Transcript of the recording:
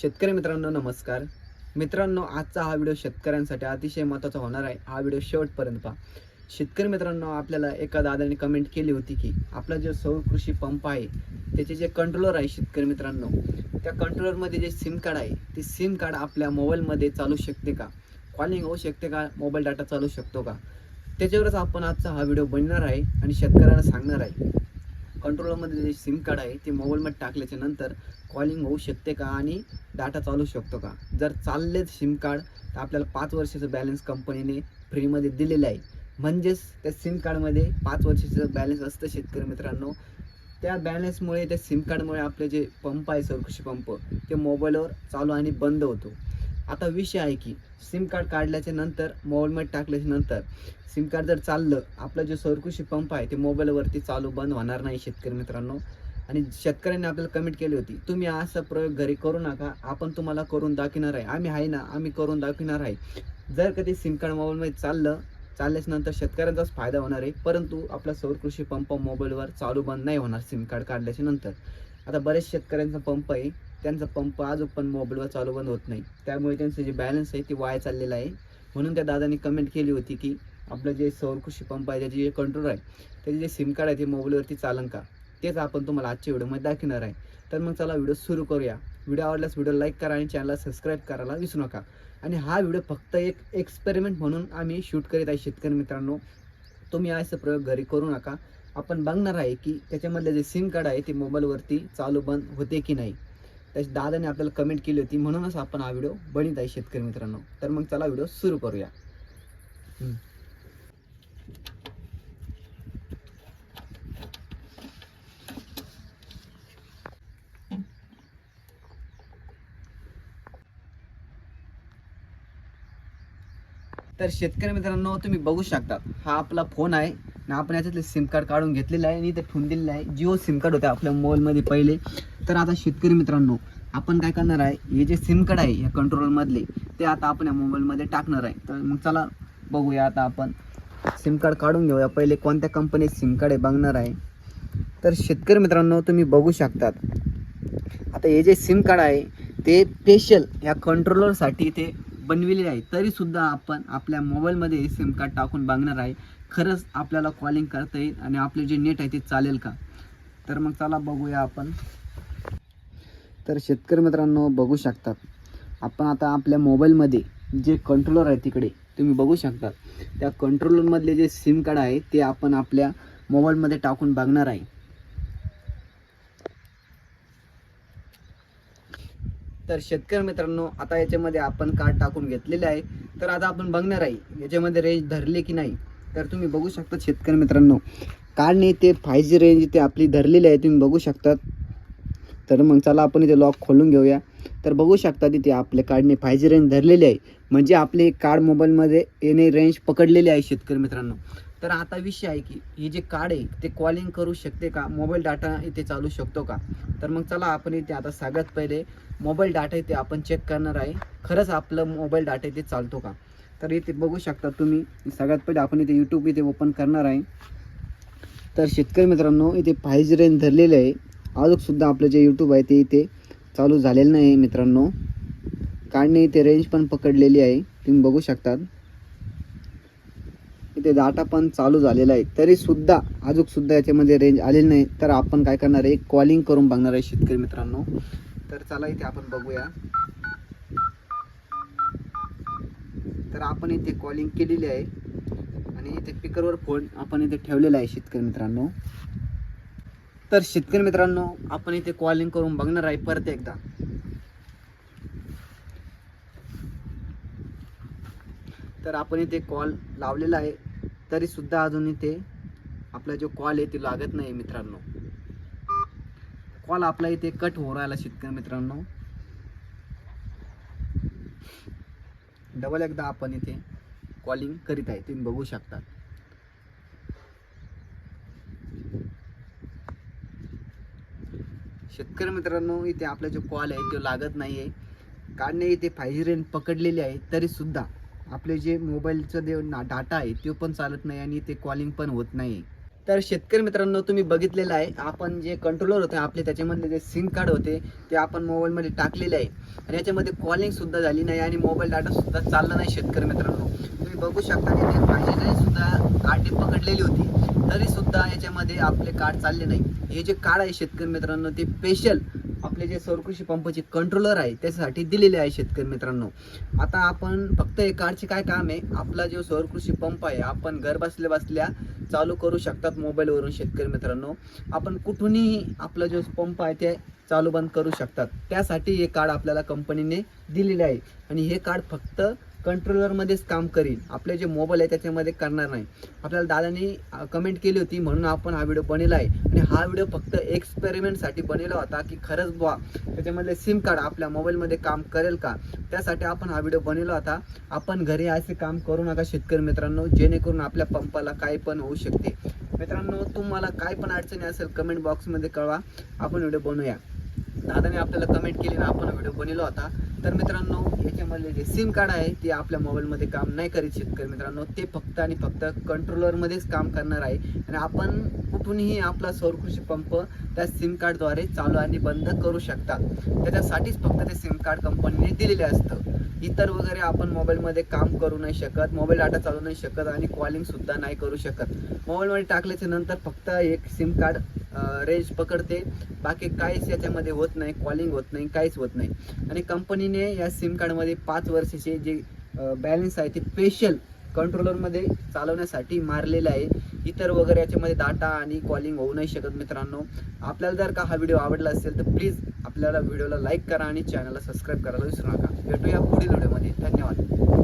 शेतकरी मित्रांनो नमस्कार. मित्रांनो आजचा हा व्हिडिओ शेतकऱ्यांसाठी अतिशय महत्त्वाचा होणार आहे. हा व्हिडिओ शेवटपर्यंत पहा. शेतकरी मित्रांनो आपल्याला एका दादाने कमेंट केली होती की आपला जो सौर कृषी पंप आहे त्याचे जे कंट्रोलर आहे शेतकरी मित्रांनो त्या कंट्रोलरमध्ये जे सिम कार्ड आहे ते सिम कार्ड आपल्या मोबाईलमध्ये चालू शकते का? कॉलिंग होऊ शकते का? मोबाईल डाटा चालू शकतो का? त्याच्यावरच आपण आजचा हा व्हिडिओ बनणार आहे आणि शेतकऱ्यांना सांगणार आहे. कंट्रोलरमध्ये जे सिम कार्ड आहे ते मोबाईलमध्ये टाकल्याच्या नंतर कॉलिंग होऊ शकते का आणि डाटा चालू शकतो का? जर चाललेच सिम कार्ड तर आपल्याला पाच वर्षाचं बॅलन्स कंपनीने फ्रीमध्ये दिलेलं आहे. म्हणजेच त्या सिम कार्डमध्ये पाच वर्षाचं बॅलन्स असतं शेतकरी मित्रांनो. त्या बॅलन्समुळे त्या सिम कार्डमुळे आपले जे पंप आहे सर कृषी पंप ते मोबाईलवर चालू आणि बंद होतो. आता विषय आहे की सिम कार्ड काढल्याच्या नंतर मोबाईलमध्ये टाकल्याच्या नंतर सिम कार्ड जर चाललं आपलं जे सौरकृषी पंप आहे ते मोबाईलवरती चालू बंद होणार नाही शेतकरी मित्रांनो. आणि शेतकऱ्यांनी आपल्याला कमेंट केली होती तुम्ही असा प्रयोग घरी करू नका आपण तुम्हाला करून दाखवणार आहे. आम्ही आहे ना आम्ही करून दाखवणार आहे. जर कधी सिम कार्ड मोबाईलमध्ये चाललं चालल्याच्यानंतर नंतर शेतकऱ्यांचाच फायदा होणार आहे परंतु आपला सौरकृषी पंप मोबाईलवर चालू बंद नाही होणार सिम कार्ड काढल्याच्या नंतर. आता बरेच शेतकऱ्यांचा पंप आहे त्यांचा पंप अजून पण मोबाईलवर चालू बंद होत नाही. त्यामुळे त्यांचं जे बॅलन्स आहे ते वाया चाललेलं आहे. म्हणून त्या दादाने कमेंट केली होती की आपलं जे सौरकृषी पंप आहे त्याचे जे कंट्रोल आहे त्याचे जे सिम कार्ड आहे ते मोबाईलवरती चालन का? तेच आपण तुम्हाला आजच्या व्हिडिओमध्ये दाखवणार आहे. तर मग चला व्हिडिओ सुरू करूया. व्हिडिओ आवडल्यास व्हिडिओ लाईक करा आणि चॅनलला सबस्क्राईब करायला विसरू नका. आणि हा व्हिडिओ फक्त एक एक्सपेरिमेंट म्हणून आम्ही शूट करीत आहे शेतकरी मित्रांनो. तुम्ही असं प्रयोग घरी करू नका. आपण बघणार आहे की त्याच्यामधले जे सिम कार्ड आहे ते मोबाईलवरती चालू बंद होते की नाही. त्याची दादाने आपल्याला कमेंट केली होती. म्हणूनच आपण हा व्हिडिओ बनत आहे शेतकरी मित्रांनो. तर मग चला व्हिडिओ सुरू करूया. तर शेतकरी मित्रांनो तुम्ही बघू शकता हा आपला फोन आहे. आणि आपण याच्यातले सिम कार्ड काढून घेतलेलं आहे आणि इथे ठेवून दिलेलं आहे. जिओ सिम कार्ड होते आपल्या मोबाईलमध्ये पहिले. तर आता शेतकरी मित्रांनो आपण काय करणार आहे हे जे सिम कार्ड आहे या कंट्रोलरमधले ते आता आपण या मोबाईलमध्ये टाकणार आहे. तर मग चला बघूया आता आपण. सिम कार्ड काढून घेऊया. पहिले कोणत्या कंपनीत सिम कार्ड आहे बघणार आहे. तर शेतकरी मित्रांनो तुम्ही बघू शकतात. आता हे जे सिम कार्ड आहे ते स्पेशल या कंट्रोलरसाठी ते बनविलेले आहे. तरीसुद्धा आपण आपल्या मोबाईलमध्ये सिम कार्ड टाकून बघणार आहे. खरंच आपल्याला कॉलिंग करता येईल आणि आपले जे नेट आहे ते चालेल का? तर मग चला बघूया आपण. तर शेतकरी मित्रांनो बघू शकतात. आपण आता आपल्या मोबाईलमध्ये जे कंट्रोलर आहे तिकडे तुम्ही बघू शकतात. त्या कंट्रोलरमधले जे सिम कार्ड आहे ते आपण आपल्या मोबाईलमध्ये टाकून बघणार आहे. तर शेतकरी मित्रांनो आता याच्यामध्ये आपण कार्ड टाकून घेतलेले आहे. तर आता आपण बघणार आहे याच्यामध्ये रेंज धरले की नाही. तर तुम्ही बघू शकता शेतकरी मित्रांनो कार्डने ते फाय जी रेंज ते आपली धरलेली आहे तुम्ही बघू शकतात. तर मग चला आपण इथे लॉक खोलून घेऊया. तर बघू शकता तिथे आपल्या कार्डने फाय जी रेंज धरलेली आहे. म्हणजे आपले कार्ड मोबाईलमध्ये येणे रेंज पकडलेली आहे शेतकरी मित्रांनो. तर आता विषय आहे की हे जे कार्ड आहे ते कॉलिंग करू शकते का? मोबाईल डाटा इथे चालू शकतो का? तर मग चला आपण इथे आता सगळ्यात पहिले मोबाईल डाटा इथे आपण चेक करणार आहे. खरंच आपलं मोबाईल डाटा इथे चालतो का? तर इथे बघू शकता तुम्ही सगळ्यात पहिले आपण इथे यूट्यूब इथे ओपन करणार आहे. तर शेतकरी मित्रांनो इथे फाय जी रेंज धरलेली आहे. आजसुद्धा आपलं जे यूट्यूब आहे ते इथे चालू झालेलं नाही मित्रांनो. काढणे इथे रेंज पण पकडलेली आहे. तुम्ही बघू शकतात. इथे डाटा पण चालू झालेला आहे. तरीसुद्धा आजूकसुद्धा याच्यामध्ये रेंज आलेली नाही. तर आपण काय करणार आहे? कॉलिंग करून बघणार आहे शेतकरी मित्रांनो. तर चला इथे आपण बघूया. तर आपण इथे कॉलिंग केलेली आहे. आणि इथे स्पीकरवर फोन आपण इथे ठेवलेला आहे शेतकरी मित्रांनो. तर शेतकरी मित्रांनो आपण इथे कॉलिंग करून बघणार आहे परत एकदा. तर आपण इथे कॉल लावलेला आहे तरी सुद्धा अजून इथे आपला जो कॉल आहे ते लागत नाही मित्रांनो. कॉल आपला इथे कट हो राहिला शेतकरी मित्रांनो. डबल एकदा आपण इथे कॉलिंग करीत आहे तुम्ही बघू शकता. शेतकरी मित्रांनो इथे आपला जो कॉल आहे तो लागत नाही आहे काढणे इथे फाय जी रेंज पकडलेली आहे तरीसुद्धा आपले जे मोबाईलचं जे डाटा आहे तो पण चालत नाही आणि ते कॉलिंग पण होत नाही तर शेतकरी मित्रांनो तुम्ही बघितलेलं आहे आपण जे कंट्रोलर होते आपले त्याच्यामधले जे सिम कार्ड होते ते आपण मोबाईलमध्ये टाकलेले आहे. आणि याच्यामध्ये कॉलिंगसुद्धा झाली नाही आणि मोबाईल डाटासुद्धा चालला नाही शेतकरी मित्रांनो. बघू शकता की ते माझ्याने सुद्धा काटे पकडलेली होती. तरी सुद्धा याच्यामध्ये आपले कार्ड चालले नाही. हे जे कार्ड आहे शेतकरी मित्रांनो ते स्पेशल आपले जे सौरकृषी पंपचे कंट्रोलर आहे त्याच्यासाठी दिलेले आहे शेतकरी मित्रांनो. आता आपण फक्त हे कार्डचे काय काम आहे आपला जो सौरकृषी पंप आहे आपण घर बसल्या बसल्या चालू करू शकतात मोबाईलवरून शेतकरी मित्रांनो. आपण कुठूनही आपला जो पंप आहे ते चालू बंद करू शकतात. त्यासाठी हे कार्ड आपल्याला कंपनीने दिलेले आहे. आणि हे कार्ड फक्त कंट्रोलरमध्येच काम करील आपले जे मोबाईल आहे त्याच्यामध्ये करणार नाही. आपल्याला दादानी कमेंट केली होती म्हणून आपण हा व्हिडिओ बनवला आहे. आणि हा व्हिडिओ फक्त एक्सपेरिमेंटसाठी बनवला होता की खरंच बुवा त्याच्यामधले सिम कार्ड आपल्या मोबाईलमध्ये काम करेल का? त्यासाठी आपण हा व्हिडिओ बनवला होता. आपण घरी असे काम करू नका शेतकरी मित्रांनो जेणेकरून आपल्या पंपाला काय पण होऊ शकते. मित्रांनो तुम्हाला काय पण अडचणी असेल कमेंट बॉक्समध्ये कळवा. आपण व्हिडिओ बनवूया. दादाने आपल्याला कमेंट केली ना आपण व्हिडिओ बनवला होता. तर मित्रांनो याच्यामधले जे सिम कार्ड आहे ते आपल्या मोबाईलमध्ये काम नाही करीत शेतकरी मित्रांनो. ते फक्त आणि फक्त कंट्रोलरमध्येच काम करणार आहे. आणि आपण कुठूनही आपला सौरकृषी पंप त्या सिम कार्डद्वारे चालू आणि बंद करू शकतात त्याच्यासाठीच फक्त ते सिम कार्ड कंपनीने दिलेले असतं. इतर वगैरे आपण मोबाईलमध्ये काम करू नाही शकत मोबाईल डाटा चालू नाही शकत आणि कॉलिंगसुद्धा नाही करू शकत. मोबाईलमध्ये टाकल्याच्या नंतर फक्त एक सिम कार्ड रेंज पकडते. बाकी काहीच याच्यामध्ये होत नाही कॉलिंग होत नाही काहीच होत नाही. आणि कंपनीने या सिम कार्डमध्ये पाच वर्षाचे जे बॅलन्स आहे ते स्पेशल कंट्रोलरमध्ये चालवण्यासाठी मारलेलं आहे. इतर वगैरे याच्यामध्ये डाटा आणि कॉलिंग होऊ नाही शकत मित्रांनो. आपल्याला जर का हा व्हिडिओ आवडला असेल तर प्लीज आपल्याला व्हिडिओला लाईक करा आणि चॅनलला सबस्क्राईब करायला विसरू नका. भेटूया पुढील व्हिडिओमध्ये धन्यवाद.